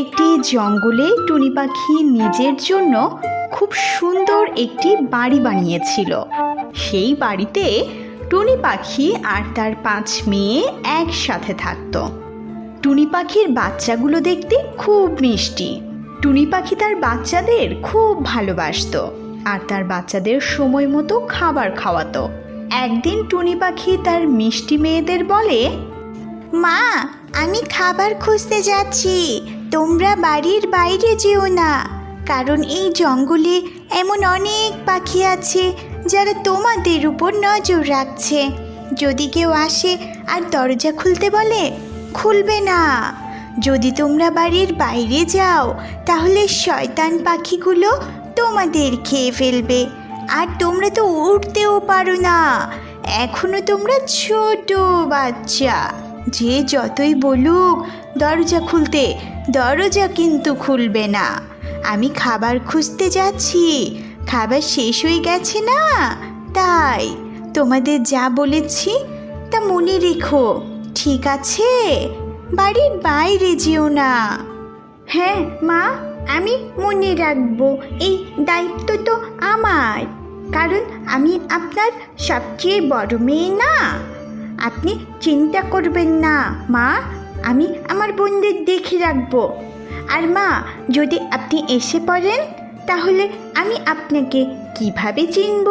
একটি জঙ্গলে টুনি পাখি নিজের জন্য খুব সুন্দর একটি বাড়ি বানিয়েছিল। সেই বাড়িতে টুনি পাখি আর তার পাঁচ মেয়ে একসাথে থাকত। টুনি পাখির বাচ্চাগুলো দেখতে খুব মিষ্টি। টুনি পাখি তার বাচ্চাদের খুব ভালোবাসতো আর তার বাচ্চাদের সময় মতো খাবার খাওয়াতো। একদিন টুনি পাখি তার মিষ্টি মেয়েদের বলে, মা, আমি খাবার খুঁজতে যাচ্ছি। তোমরা বাড়ির বাইরে যেও না, কারণ এই জঙ্গলে এমন অনেক পাখি আছে যারা তোমাদের উপর নজর রাখছে। যদি কেউ আসে আর দরজা খুলতে বলে, খুলবে না। যদি তোমরা বাড়ির বাইরে যাও, তাহলে শয়তান পাখিগুলো তোমাদের খেয়ে ফেলবে, আর তোমরা তো উঠতেও পারো না। এখনও তোমরা ছোট বাচ্চা। যে যতই বলুক, দরজা খুলতে, দরজা কিন্তু খুলবে না। আমি খাবার খুঁজতে যাচ্ছি, খাবার শেষ হয়ে গেছে না? তাই, তোমাদের যা বলেছি, তা মনে রেখো, ঠিক আছে? বাড়ির বাইরে যেও না। হ্যাঁ মা, আমি মনে রাখব, এই দায়িত্ব তো আমার। কারণ আমি আপনার সবচেয়ে বড় মেয়ে না। আপনি চিন্তা করবেন না, মা। আমি আমার বোনদের দেখে রাখব। আর মা, যদি আপনি এসে পড়েন, তাহলে আমি আপনাকে কীভাবে চিনব?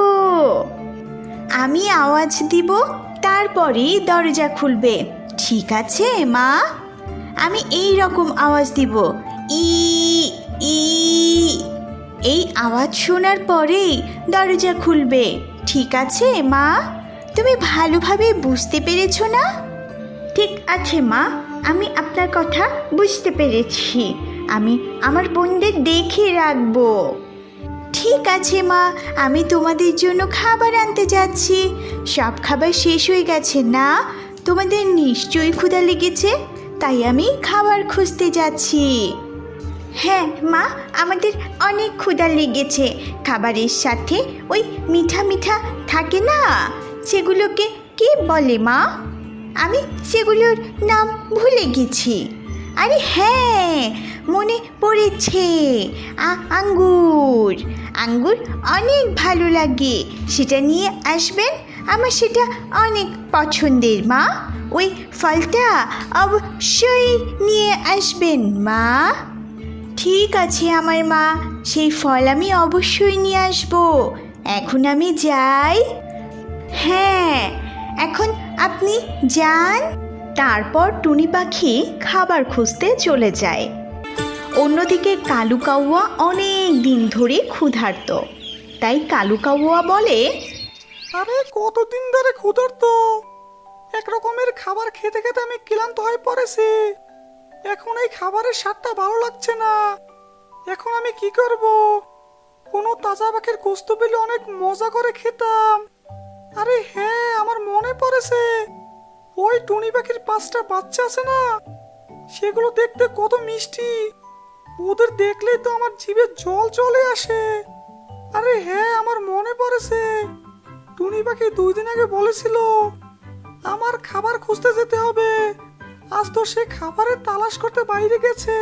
আমি আওয়াজ দিব, তারপরেই দরজা খুলবে। ঠিক আছে, মা? আমি এই রকম আওয়াজ দিব। ই ই, এই আওয়াজ শোনার পরেই দরজা খুলবে। ঠিক আছে, মা? তুমি ভালোভাবে বুঝতে পেরেছ না? ঠিক আছে মা। আমি আপনার কথা বুঝতে পেরেছি। আমি আমার বোনদের দেখে রাখব। ঠিক আছে মা। আমি তোমাদের জন্য খাবার আনতে যাচ্ছি। সব খাবার শেষ হয়ে গেছে না? তোমাদের নিশ্চয়ই ক্ষুধা লেগেছে তাই আমি খাবার খুঁজতে যাচ্ছি। হ্যাঁ মা আমাদের অনেক ক্ষুধা লেগেছে। খাবারের সাথে ওই মিঠা মিঠা থাকে না? সেগুলোকে কি বলে, মা? আমি সেগুলোর নাম ভুলে গেছি। আরে হ্যাঁ মনে পড়েছে। আ- আঙ্গুর। আঙ্গুর অনেক ভালো লাগে। সেটা নিয়ে আসবেন? আমার সেটা অনেক পছন্দের, মা। ওই ফলটা অবশ্যই নিয়ে আসবেন, মা। ঠিক আছে আমার মা, সেই ফল আমি অবশ্যই নিয়ে আসব। এখন আমি যাই। হ্যাঁ এখন আপনি যান। তারপর টুনি পাখি খাবার খুঁজতে চলে যায়। অন্যদিকে কালু কাউয়া অনেক দিন ধরে ক্ষুধার্ত। তাই কালু কাউয়া বলে, আরে, কতদিন ধরে ক্ষুধার্ত? এক রকমের খাবার খেতে খেতে আমি ক্লান্ত হয়ে পড়েছি। এখন এই খাবারের স্বাদটা ভালো লাগছে না। এখন আমি কি করব? কোনো তাজা পাখির গোস্ত পেলে অনেক মজা করে খেতাম। আরে হ্যাঁ আমার মনে পড়েছে। ওই টুনি পাখির পাঁচটা বাচ্চা আছে না? সেগুলো দেখতে কত মিষ্টি। ওদের দেখলেই তো আমার জিভে জল চলে আসে। আরে হ্যাঁ আমার মনে পড়েছে। টুনি পাখি দুই দিন আগে বলেছিল, আমার খাবার খুঁজতে যেতে হবে। আজ তো সে খাবারের তালাশ করতে বাইরে গেছে।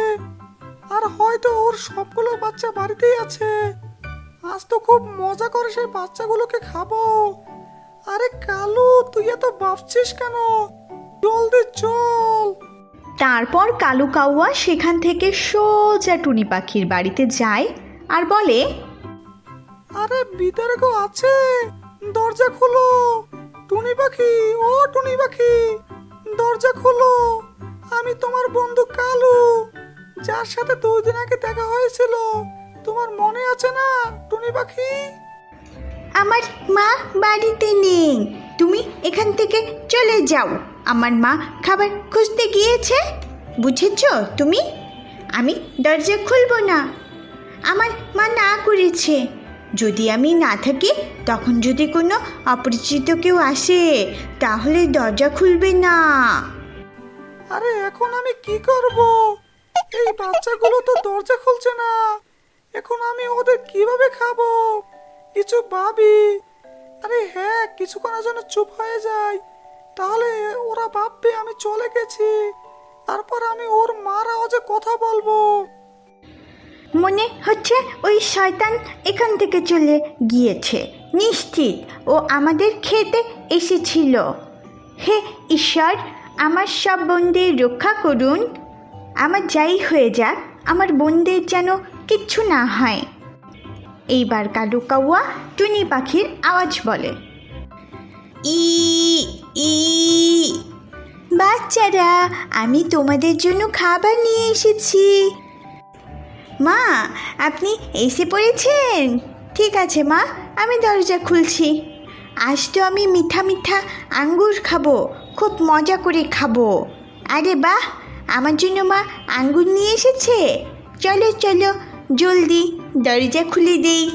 আর হয়তো ওর সবগুলো বাচ্চা বাড়িতেই আছে। আজ তো খুব মজা করে সেই বাচ্চাগুলোকে খাব। আরে কালু তুই এত ভাবছিস কেন? জলদি চল। তারপর কালু কাউয়া সেখান থেকে সোজা টুনি পাখির বাড়িতে যায় আর বলে আরে ভিতরে কেউ আছে দরজা খোলো। টুনি পাখি ও টুনি পাখি দরজা খোলো। আমি তোমার বন্ধু কালু যার সাথে দুই দিন আগে দেখা হয়েছিল। তোমার মনে আছে না টুনি পাখি? আমার মা বাড়িতে নেই। তুমি এখান থেকে চলে যাও। আমার মা খাবার খুঁজতে গিয়েছে। বুঝেছ তুমি? আমি দরজা খুলব না। আমার মা না করেছে। যদি আমি না থাকি, তখন যদি কোনো অপরিচিত কেউ আসে, তাহলে দরজা খুলবে না। আরে, এখন আমি কি করব? এই বাচ্চাগুলো তো দরজা খুলছে না। এখন আমি ওদের কীভাবে খাব? কিছু ভাবি। আরে হ্যাঁ কিছুক্ষণের জন্য চুপ হয়ে যায় তাহলে ওরা ভাববে আমি চলে গেছি। তারপর আমি ওর মার আওয়াজে কথা বলব। মনে হচ্ছে ওই শয়তান এখান থেকে চলে গিয়েছে। নিশ্চিত ও আমাদের খেতে এসেছিল। হে ঈশ্বর, আমার সব বোনদের রক্ষা করুন। আমার যাই হয়ে যাক, আমার বোনদের যেন কিচ্ছু না হয়। এইবার কালু কাউয়া টুনি পাখির আওয়াজ বলে। ই ই। বাচ্চারা আমি তোমাদের জন্য খাবার নিয়ে এসেছি। মা আপনি এসে পড়েছেন? ঠিক আছে মা আমি দরজা খুলছি। আজ তো আমি মিঠা মিঠা আঙ্গুর খাব খুব মজা করে খাব। আরে বাহ আমার জন্য মা আঙ্গুর নিয়ে এসেছে। চলো চলো জলদি। দরজা খুলে দেই।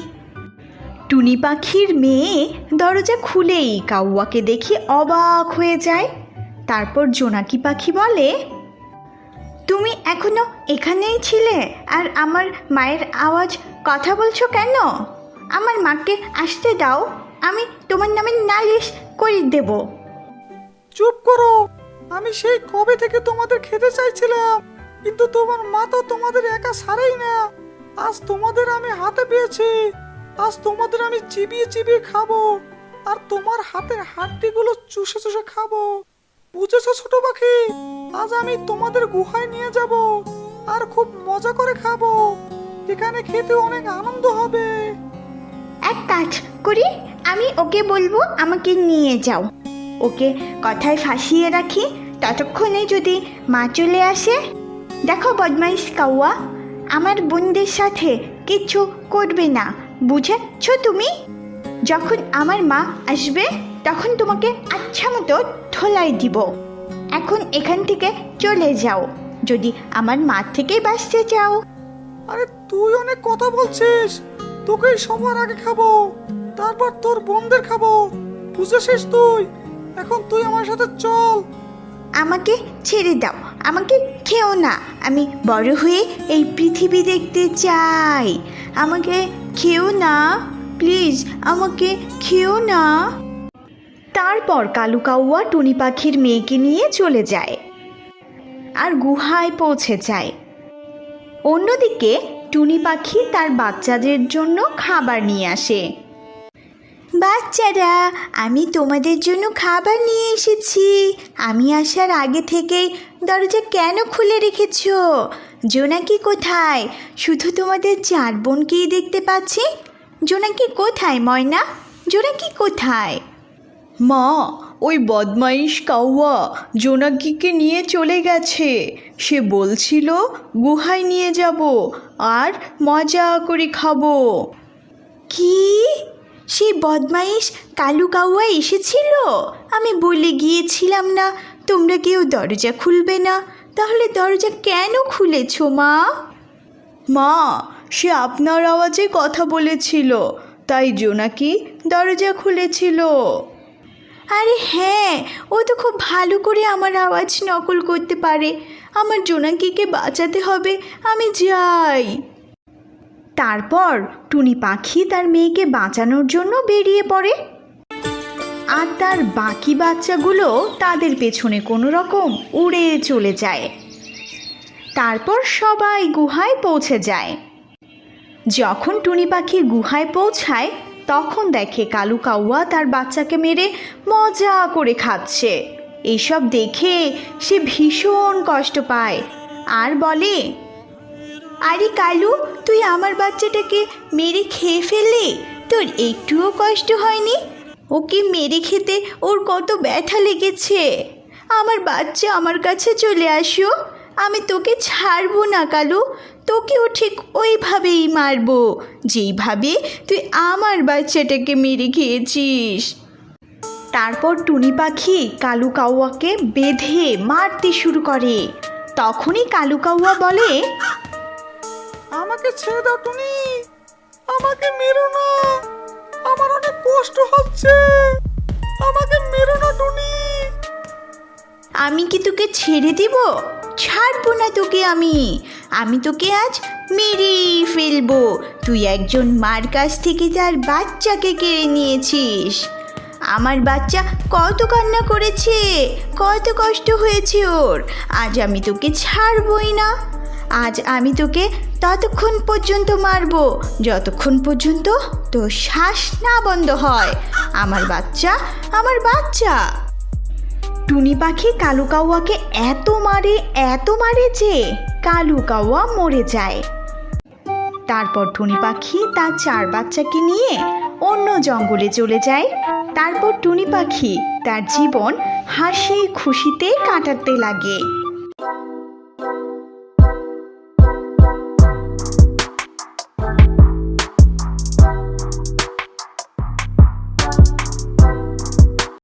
টুনি পাখির মেয়ে দরজা খুলেই কাউয়াকে দেখে অবাক হয়ে যায়। তারপর জোনাকি পাখি বলে, তুমি এখনও এখানেই ছিলে আর আমার মায়ের আওয়াজ কথা বলছো কেন? আমার মাকে আসতে দাও, আমি তোমার নামে নালিশ করে দেব। চুপ করো, আমি সেই কবে থেকে তোমাদের খেতে চাইছিলাম, কিন্তু তোমার মা তো তোমাদের একা সারেই না। আজ তোমাদের আমি হাতে পেয়েছি। আজ তোমাদের আমি চিবিয়ে চিবিয়ে খাব। আর তোমার হাতের হাড্ডিগুলো চুষে চুষে খাব। বুঝেছ ছোট পাখি? আজ আমি তোমাদের গুহায় নিয়ে যাব আর খুব মজা করে খাব। এখানে খেতে অনেক আনন্দ হবে। এক কাজ করি, আমি ওকে বলব আমাকে নিয়ে যাও। ওকে কথায় ফাঁসিয়ে রাখি। ততক্ষণে যদি মা চলে আসে, দেখো বদমাইশ কাউয়া। আমার বোনদের সাথে কিচ্ছু করবে না বুঝেছ তুমি? যখন আমার মা আসবে তখন তোমাকে আচ্ছা মতো ধোলাই দিব। এখন এখান থেকে চলে যাও যদি আমার মা থেকে বাঁচতে চাও। আরে তুই অনেক কথা বলছিস। তোকে সবার আগে খাব তারপর তোর বোনদের খাব। বুঝেছিস তুই? এখন তুই আমার সাথে চল। আমাকে ছেড়ে দাও আমাকে খেও না। আমি বড় হয়ে এই পৃথিবী দেখতে চাই। আমাকে খেও না, প্লিজ আমাকে খেও না। তারপর কালু কাউয়া টুনি পাখির মেয়েকে নিয়ে চলে যায় আর গুহায় পৌঁছে যায়। অন্যদিকে টুনি পাখি তার বাচ্চাদের জন্য খাবার নিয়ে আসে। বাচ্চারা, আমি তোমাদের জন্য খাবার নিয়ে এসেছি। আমি আসার আগে থেকেই দরজা কেন খুলে রেখেছ? জোনাকি কোথায়? শুধু তোমাদের চার বোনকেই দেখতে পাচ্ছি? জোনাকি কোথায়, ময়না? জোনাকি কোথায়? মা, ওই বদমাইশ কাউয়া জোনাকিকে নিয়ে চলে গেছে। সে বলছিল, গুহায় নিয়ে যাব, আর মজা করে খাব। কি? সেই বদমাইশ কালু কাউয়া এসেছিল? আমি বলে গিয়েছিলাম না, তোমরা কেউ দরজা খুলবে না। তাহলে দরজা কেন খুলেছো মা? মা, সে আপনার আওয়াজে কথা বলেছিল, তাই জোনাকি দরজা খুলেছিল? আরে হ্যাঁ ও তো খুব ভালো করে আমার আওয়াজ নকল করতে পারে। আমার জোনাকিকে বাঁচাতে হবে, আমি যাই। তারপর টুনি পাখি তার মেয়েকে বাঁচানোর জন্য বেরিয়ে পড়ে। আর তার বাকি বাচ্চাগুলো তাদের পেছনে কোনো রকম উড়ে চলে যায়। তারপর সবাই গুহায় পৌঁছে যায়। যখন টুনি পাখি গুহায় পৌঁছায়, তখন দেখে কালু কাউয়া তার বাচ্চাকে মেরে মজা করে খাচ্ছে। এইসব দেখে সে ভীষণ কষ্ট পায় আর বলে আরে কালু, তুই আমার বাচ্চাটাকে মেরে খেয়ে ফেললি? তোর একটুও কষ্ট হয়নি? ওকে মেরে খেতে ওর কত ব্যথা লেগেছে। আমার বাচ্চা আমার কাছে চলে আসো। আমি তোকে ছাড়বো না কালু, তোকেও ঠিক ওইভাবেই মারবো। যেইভাবে তুই আমার বাচ্চাটাকে মেরে খেয়েছিস। তারপর টুনি পাখি কালু কাউয়াকে বেঁধে মারতে শুরু করে। তখনই কালু কাউয়া বলে আমাকে ছেড়ে দাও টুনি। আমাকে মেরো না। আমার অনেক কষ্ট হচ্ছে। আমাকে মেরো না টুনি। আমি কি তোকে ছেড়ে দিব? ছাড়বো না তোকে আমি। আমি তোকে আজ মেরেই ফেলব। তুই একজন মার কাছ থেকে তার বাচ্চাকে কেড়ে নিয়েছিস। আমার বাচ্চা কত কান্না করেছে, কত কষ্ট হয়েছে ওর। আজ আমি তোকে ছাড়বই না। আজ আমি তোকে ততক্ষণ পর্যন্ত মারবো। যতক্ষণ পর্যন্ত তোর শ্বাস না বন্ধ হয়। আমার বাচ্চা আমার বাচ্চা। টুনি পাখি কালু কাউয়াকে এত মারে এত মারে যে কালু কাউয়া মরে যায়। তারপর টুনি পাখি তার চার বাচ্চাকে নিয়ে অন্য জঙ্গলে চলে যায়। তারপর টুনি পাখি তার জীবন হাসি খুশিতে কাটাতে লাগে।